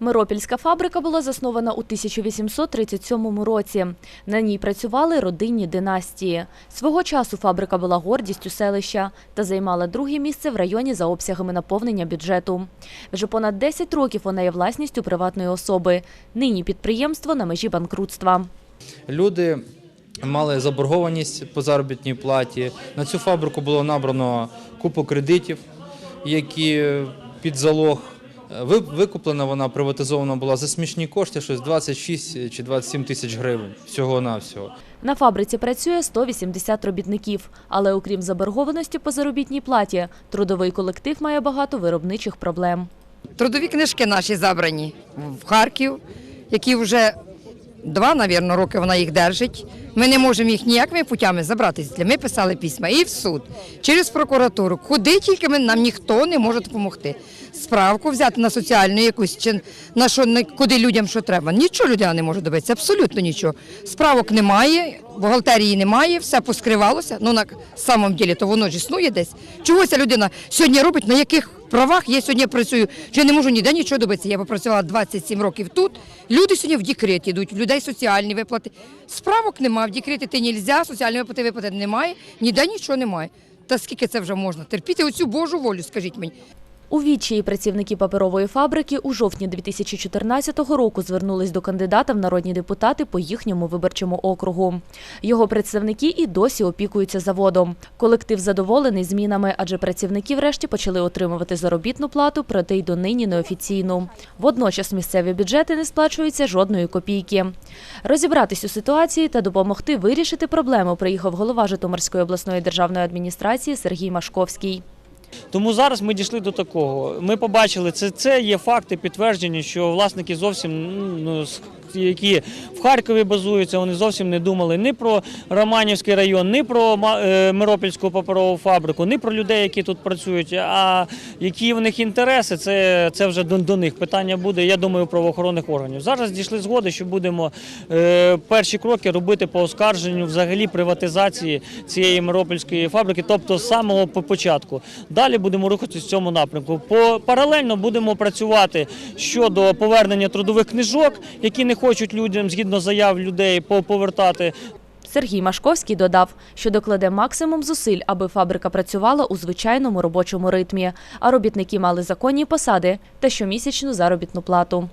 Миропільська фабрика була заснована у 1837 році. На ній працювали родинні династії. Свого часу фабрика була гордістю селища та займала друге місце в районі за обсягами наповнення бюджету. Вже понад 10 років вона є власністю приватної особи. Нині підприємство на межі банкрутства. Люди мали заборгованість по заробітній платі. На цю фабрику було набрано купу кредитів, які під залог. Ви- Викуплена вона приватизована була за смішні кошти, щось 26 чи 27 тисяч гривень всього-навсього. На фабриці працює 180 робітників, але окрім заборгованості по заробітній платі, трудовий колектив має багато виробничих проблем. Трудові книжки наші забрані в Харків, які вже два, навірно, роки вона їх держить. Ми не можемо їх ніякими путями забрати. Ми писали письма і в суд, через прокуратуру. Куди тільки ми, нам ніхто не може допомогти. Справку взяти на соціальну якусь чи на що на- куди людям що треба. Нічого людина не може добитися, абсолютно нічого. Справок немає, бухгалтерії немає, все поскривалося. Ну на самом ділі то воно ж існує десь. Чого ця людина сьогодні робить, на яких правах я сьогодні працюю, що не можу ніде нічого добитися. Я попрацювала 27 років тут. Люди сьогодні в декрет йдуть, людей соціальні виплати. Справок немає, в декреті ти нельзя, соціальні виплати виплати немає, ніде нічого немає. Та скільки це вже можна? Терпіти оцю Божу волю, скажіть мені. У відчаї працівники паперової фабрики у жовтні 2014 року звернулись до кандидата в народні депутати по їхньому виборчому округу. Його представники і досі опікуються заводом. Колектив задоволений змінами, адже працівники врешті почали отримувати заробітну плату, проте й донині неофіційну. Водночас місцеві бюджети не сплачуються жодної копійки. Розібратись у ситуації та допомогти вирішити проблему приїхав голова Житомирської обласної державної адміністрації Сергій Машковський. Тому зараз ми дійшли до такого. Ми побачили, це, це є факти підтвердження, що власники зовсім ну, с- які в Харкові базуються, вони зовсім не думали ні про Романівський район, ні про е, Миропільську паперову фабрику, ні про людей, які тут працюють. А які в них інтереси, це, це вже до, до них питання буде. Я думаю, правоохоронних органів. Зараз дійшли згоди, що будемо е, перші кроки робити по оскарженню взагалі приватизації цієї Миропільської фабрики, тобто з самого початку. Далі будемо рухатися в цьому напрямку. По паралельно будемо працювати щодо повернення трудових книжок, які не хочуть людям згідно заяв людей по- повертати. Сергій Машковський додав, що докладе максимум зусиль, аби фабрика працювала у звичайному робочому ритмі, а робітники мали законні посади та щомісячну заробітну плату.